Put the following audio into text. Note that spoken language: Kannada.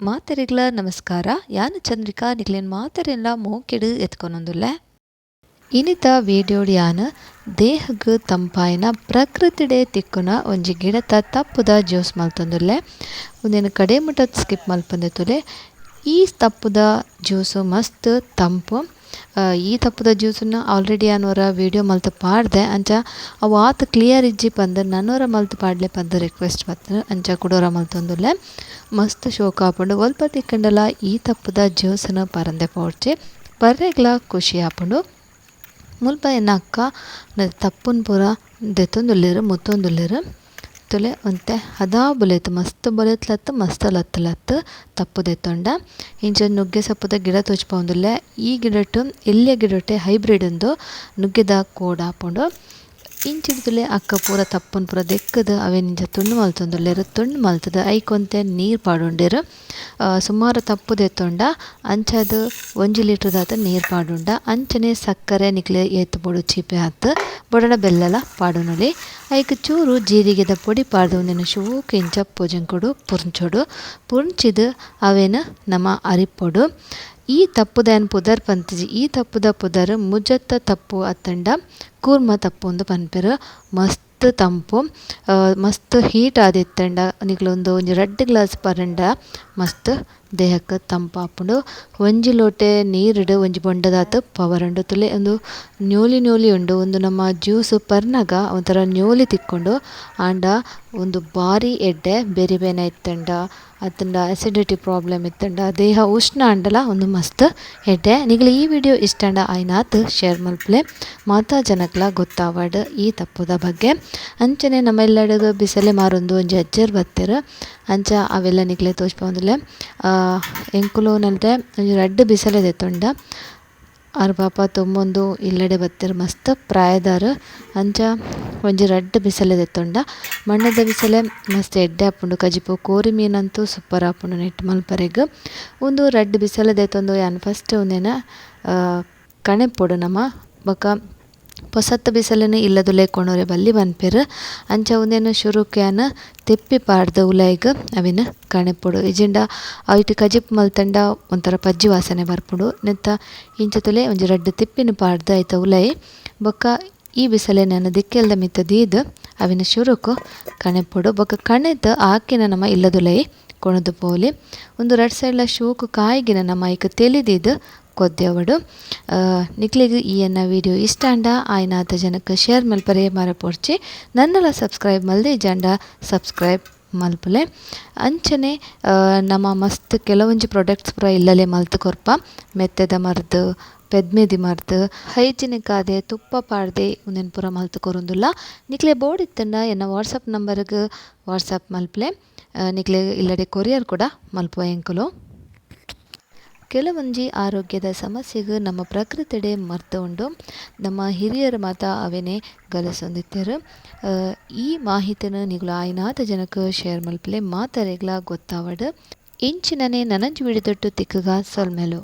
ಮಾತೆರೆಗ್ಲ ನಮಸ್ಕಾರ. ಯಾನ್ ಚಂದ್ರಿಕಾ? ನಿಕ್ಲೆನ್ ಮಾತೆರೆನ್ಲ ಮೋಕೆಡ್ ಎತ್ಕೊನೊಂದುಲ್ಲೆ ಇನಿತ ವೀಡಿಯೋಡ್ ಯಾನ್ ದೇಹಗ್ ತಂಪಾಯಿನ ಪ್ರಕೃತಿಡೆ ತಿಕ್ಕುನ ಒಂಜಿ ಗಿಡತ ತಪ್ಪುದ ಜ್ಯೂಸ್ ಮಲ್ತೊಂದುಲ್ಲೆ. ಉಂದೆನ್ ಕಡೆ ಮುಟ್ಟ ಸ್ಕಿಪ್ ಮಲ್ಪಂದೆತುಲೆ ಈ ತಪ್ಪುದ ಜ್ಯೂಸು ಮಸ್ತ್ ತಂಪು. ಈ ತಪ್ಪುದ ಜ್ಯೂಸನ್ನ ಆಲ್ರೆಡಿ ಅನ್ನೋರ ವೀಡಿಯೋ ಮಲ್ತು ಪಾಡ್ದೆ. ಅಂಚ ಅವು ಆತ ಕ್ಲಿಯರ್ ಇಜ್ಜಿ ಪಂದ್ರೆ ನನ್ನೋರ ಮಲ್ತು ಪಾಡ್ಲೆ ಪಂದ್ ರಿಕ್ವೆಸ್ಟ್ ಬರ್ತಾರೆ ಅಂಚ ಕುಡೋರ ಮಲ್ತೊಂದುಲ್ಲೆ. ಮಸ್ತ್ ಶೋಕ ಆಪುಂಡು ಒಲ್ಪ ತಿಕ್ಕಂಡಲ ಈ ತಪ್ಪುದ ಜೋಸನ ಪರಂದೆ ಪೋಡ್ಚೆ ಬರ್ರೆಗ್ಲ ಖುಷಿ ಆಪುಂಡು. ಮುಲ್ಪ ಎನ್ನ ಅಕ್ಕ ತಪ್ಪುನ್ ಪೂರ ದೆತ್ತೊಂದುಲ್ಲೆರ್, ಮುತ್ತೊಂದುಲ್ಲೆರ್. ತುಲೆ ಒಂತೆ ಅದಾ ಬೊಲೆತ್ ಮಸ್ತ್ ಬುಲೆತ್ಲತ್ತು ಲತ್ ಮಸ್ತ್ ಲತ್ತಲತ್ತು ಲತ್ ತಪ್ಪು ದೆತ್ತೊಂಡ. ಇಂಚ ನುಗ್ಗೆ ಸಪ್ಪದ ಗಿಡ ತೋಜ್ಪಾವುಂದುಲ್ಲೆ ಈ ಗಿಡಟ್ ಎಲ್ಯ ಗಿಡಟೆ ಹೈಬ್ರಿಡ್ ಉಂದು ನುಗ್ಗೆದ ಕೋಡ್ ಆಪುಂಡು. ಇಂಚಿಡ್ದುಲೆ ಅಕ್ಕ ಪೂರ ತಪ್ಪನ್ ಪೂರ ದೆಕ್ಕದ ಅವೆನ್ ಇಂಚ ತುಂಡು ಮಲ್ತೊಂದುಲ್ಲೆರ್ ತುಂಡು ಮಲ್ತದ ಐಕೊಂತೆ ನೀರ್ ಪಾಡುಂಡೆರ್. ಸುಮಾರು ತಪ್ಪು ದೆತ್ತೊಂಡ ಅಂಚದು ಒಂಜಿ ಲೀಟರ್ ದಾತ ನೀರ್ ಪಾಡುಂಡ. ಅಂಚನೆ ಸಕ್ಕರೆ ನಿಕ್ಲೆ ಏತ್ ಪೊಡು ಚೀಪೆ ಹತ್ತ. ಬಡಣ ಬೆಲ್ಲಲ ಪಾಡುನೊಲಿ. ಐಕ್ ಚೂರು ಜೀರಿಗೆದ ಪೊಡಿ ಪಾಡ್ದು ಉಂದೆನ್ ಶೂಕ್ ಇಂಚ ಪೂಜಂಕೊಡು ಪುರ್ಂಚೊಡು ಪುರ್ಂಚಿದ್ ಅವೆನ್ ನಮ ಅರಿಪೊಡು. ಈ ತಪ್ಪುದನ್ ಪುದರ್ ಪಂತಿಜಿ ಈ ತಪ್ಪುದ ಪುದರ್ ಮುಜತ್ತ ತಪ್ಪು ಅತ್ತಂಡ ಕೂರ್ಮ ತಪ್ಪು ಉಂದು ಪನ್ಪೆರ್. ಮಸ್ತ್ ತಂಪು ಮಸ್ತ್ ಹೀಟ್ ಆದಿತ್ತಂಡ ನಿಕ್ಲೊಂದು ಒಂಜಿ ರೆಡ್ ಗ್ಲಾಸ್ ಪರಂಡ ಮಸ್ತ್ ದೇಹಕ್ಕೆ ತಂಪಾಪುಂಡು ಒಂಜಿ ಲೋಟೆ ನೀರುಡು ಒಂಜಿ ಬೊಂಡದಾತ ಪವರ್ ಉಂಡು ತುಲೆ ಉಂದು ನ್ಯೂಲಿ ನ್ಯೂಲಿ ಉಂಡು. ಉಂದು ನಮ್ಮ ಜ್ಯೂಸ್ ಪರ್ನಗ ಒಂಥರ ನ್ಯೂಲಿ ತಿಕ್ಕೊಂಡು ಆಂಡ ಒಂದು ಬಾರಿ ಎಡ್ಡೆ ಬೇರೆ ಬೇನೆ ಇತ್ತಂಡ. ಅತ್ತಂಡ ಅಸಿಡಿಟಿ ಪ್ರಾಬ್ಲಮ್ ಇತ್ತಂಡ. ದೇಹ ಉಷ್ಣ ಆಂಡಲ ಒಂದು ಮಸ್ತ್ ಎಡ್ಡೆ. ನಿಕ್ಲೆ ಈ ವಿಡಿಯೋ ಇಷ್ಟಂಡ ಆಯ್ನಾತ್ ಶೇರ್ ಮಲ್ಪಲೆ. ಮಾತಾ ಜನಕ್ಲ ಗೊತ್ತಾವಡ್ ಈ ತಪ್ಪುದ ಬಗ್ಗೆ. ಅಂಚನೆ ನಮ್ಮೆಲ್ಲಡಗ್ ಬಿಸಲೆ ಮಾರೊಂದು ಒಂಜಿ ಅಜ್ಜರ್ ಬತ್ತೆರ್ ಅಂಚ ಅವೆಲ್ಲ ನಿಕ್ಲೆ ಎಂಕುಲು ಒಂಜಿ ರಡ್ಡ್ ಬಿಸಲೆ ತೊಂಡ. ಅವ್ರ ಪಾಪ ತುಂಬೊಂದು ಇಲ್ಲಡೆ ಬತ್ತಿರ ಮಸ್ತ್ ಪ್ರಾಯದಾರ್. ಅಂಚ ಒಂಜಿ ರಡ್ಡ್ ಬಿಸಲೆ ದೆತ್ತೊಂಡ ಮಣ್ಣದ ಬಿಸಲೆ ಮಸ್ತ್ ಎಡ್ಡೆ ಆಪುಂಡು, ಕಜಿಪು ಕೋರಿ ಮೀನಂತೂ ಸೂಪರ್ ಆಪುಂಡು ನೆಟ್ ಮಲ್ಪರೆಗ್. ಉಂದು ರಡ್ಡ್ ಬಿಸಲೆ ದೆತ್ತೊಂದು ಯಾನ್ ಫಸ್ಟ್ ಒಂದೇನ ಕಣೆ ಪೊಡು ನಮ. ಬೊಕ ಪೊಸತ್ತ್ ಬಿಸಲೆನ್ ಇಲ್ಲದುಲೆ ಕೊಣೊರೆ ಬಲ್ಲಿ ಮನ್ಪೆರ್ ಅಂಚ ಉಂದೆನ್ ಶುರುಕ್ಯಾನ್ ತಿಪ್ಪಿ ಪಾಡ್ದ ಉಲಾಯಿಗ್ ಅವೆನ್ ಕಣೆಪೊಡು. ಇಜಿಂಡ ಐಟ್ ಕಜಿಪ್ ಮಲ್ತಂಡ ಒಂಥರ ಪಜ್ಜಿ ವಾಸನೆ ಬರ್ಪುಡು. ನೆತ್ತ ಇಂಚ ತುಲೆ ಒಂಜಿ ರಡ್ಡ್ ತಿಪ್ಪಿನ ಪಾಡ್ದ ಐತ ಉಲಾಯಿ ಬೊಕ ಈ ಬಿಸಲೆನ ದಿಕ್ಕೆಲ್ದ ಮಿತ್ತ ದೀದ್ ಅವಿನ ಶುರುಕು ಕಣೆಪೊಡು. ಬೊಕ ಕಣೆತ ಆಕಿನ ನಮ ಇಲ್ಲದುಲೈ ಕೊಣದು ಪೋಲಿ. ಒಂದು ರಡ್ ಸೈಡ್ಲ ಶೋಕು ಕಾಯಿಗಿನ ನಮ ಐಕ್ ತೆಲಿದೀದ್ ಕೊದ್ದೆವಡು. ನಿಕ್ಲೆಗ್ ಈ ಎನ್ನ ವಿಡಿಯೋ ಇಷ್ಟ ಅಂಡ ಆಯ್ನಾದ ಜನಕ್ ಶೇರ್ ಮಲ್ಪರೆ ಮರಪೊರ್ಚಿ. ನನ್ನಲ ಸಬ್ಸ್ಕ್ರೈಬ್ ಮಲ್ದೆ ಜಂಡ ಸಬ್ಸ್ಕ್ರೈಬ್ ಮಲ್ಪುಲೆ. ಅಂಚನೆ ನಮ ಮಸ್ತ್ ಕೆಲವೊಂಜಿ ಪ್ರೊಡಕ್ಟ್ಸ್ ಪೂರ ಇಲ್ಲಲೆ ಮಲ್ತ್ ಕೊರ್ಪ. ಮೆತ್ತೆದ ಮರ್ದು, ಪೆದ್ಮೆದಿ ಮರ್ದು, ಹೈಜಿನಿಕ್ ಆದೆ, ತುಪ್ಪ ಪಾಡ್ದೆ ಉಂದೆನ್ ಪೂರ ಮಲ್ತ್ ಕೊರೊಂದುಲ್ಲ. ನಿಕ್ಲೆ ಬೋರ್ಡ್ ಇತ್ತಂಡ, ಎನ್ನ ವಾಟ್ಸಪ್ ನಂಬರ್ಗೆ ವಾಟ್ಸಪ್ ಮಲ್ಪಲೆ. ನಿಕ್ಲೆ ಇಲ್ಲಡೆ ಕೊರಿಯರ್ ಕೂಡ ಮಲ್ಪುವ ಎಂಕುಲು. ಕೆಲವೊಂಜಿ ಆರೋಗ್ಯದ ಸಮಸ್ಯೆಗ್ ನಮ್ಮ ಪ್ರಕೃತಿಡೆ ಮರ್ತ್ ಉಂಡು ನಮ್ಮ ಹಿರಿಯರ ಮಾತ ಅವೆನೆ? ಗಲಸೊಂದಿತ್ತೆರ್ ಈ ಮಾಹಿತಿನ ನಿಗುಲು ಆಯ್ನಾದ ಜನಕ್ ಶೇರ್ ಮಲ್ಪಲೆ ಮಾತರೆಗ್ಲ ಗೊತ್ತಾವಡ್. ಇಂಚಿನನೆ ನನಂಜಿ ವಿಡಿದೊಟ್ಟು ತಿಕ್ಕುಗ ಸೊಲ್ಮೆಲು.